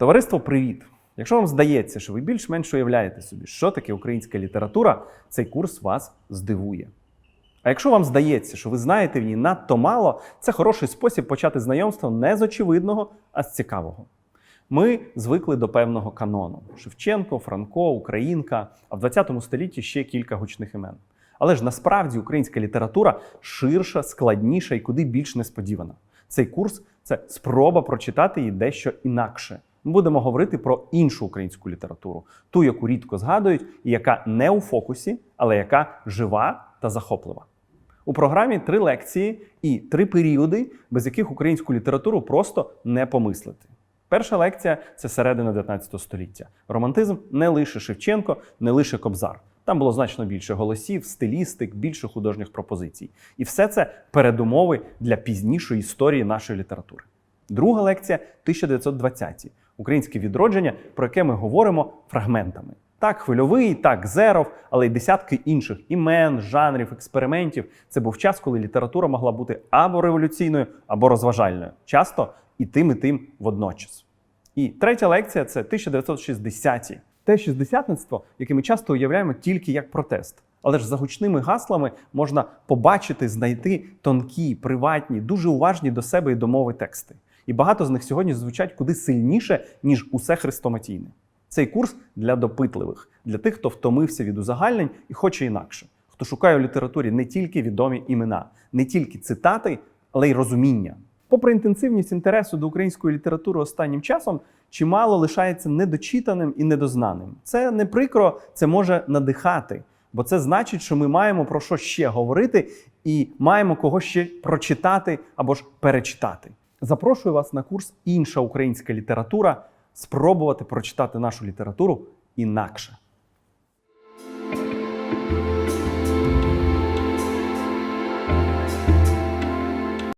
Товариство, привіт! Якщо вам здається, що ви більш-менш уявляєте собі, що таке українська література, цей курс вас здивує. А якщо вам здається, що ви знаєте в ній надто мало, це хороший спосіб почати знайомство не з очевидного, а з цікавого. Ми звикли до певного канону: Шевченко, Франко, Українка, а в 20 столітті ще кілька гучних імен. Але ж насправді українська література ширша, складніша і куди більш несподівана. Цей курс це спроба прочитати її дещо інакше. Будемо говорити про іншу українську літературу, ту, яку рідко згадують, і яка не у фокусі, але яка жива та захоплива. У програмі три лекції і три періоди, без яких українську літературу просто не помислити. Перша лекція це середина 19 століття. Романтизм не лише Шевченко, не лише Кобзар. Там було значно більше голосів, стилістик, більше художніх пропозицій. І все це передумови для пізнішої історії нашої літератури. Друга лекція 1920-ті. Українське відродження, про яке ми говоримо фрагментами. Так, хвильовий, так, зеров, але й десятки інших імен, жанрів, експериментів. Це був час, коли література могла бути або революційною, або розважальною. Часто і тим, і тим водночас. І третя лекція це 1960-ті. Те шістдесятництво, яке ми часто уявляємо тільки як протест. Але ж за гучними гаслами можна побачити, знайти тонкі, приватні, дуже уважні до себе і до мови тексти. І багато з них сьогодні звучать куди сильніше, ніж усе хрестоматійне. Цей курс для допитливих, для тих, хто втомився від узагальнень і хоче інакше, хто шукає у літературі не тільки відомі імена, не тільки цитати, але й розуміння. Попри інтенсивність інтересу до української літератури останнім часом, чимало лишається недочитаним і недознаним. Це не прикро, це може надихати, бо це значить, що ми маємо про що ще говорити і маємо кого ще прочитати або ж перечитати. Запрошую вас на курс Інша українська література спробувати прочитати нашу літературу інакше.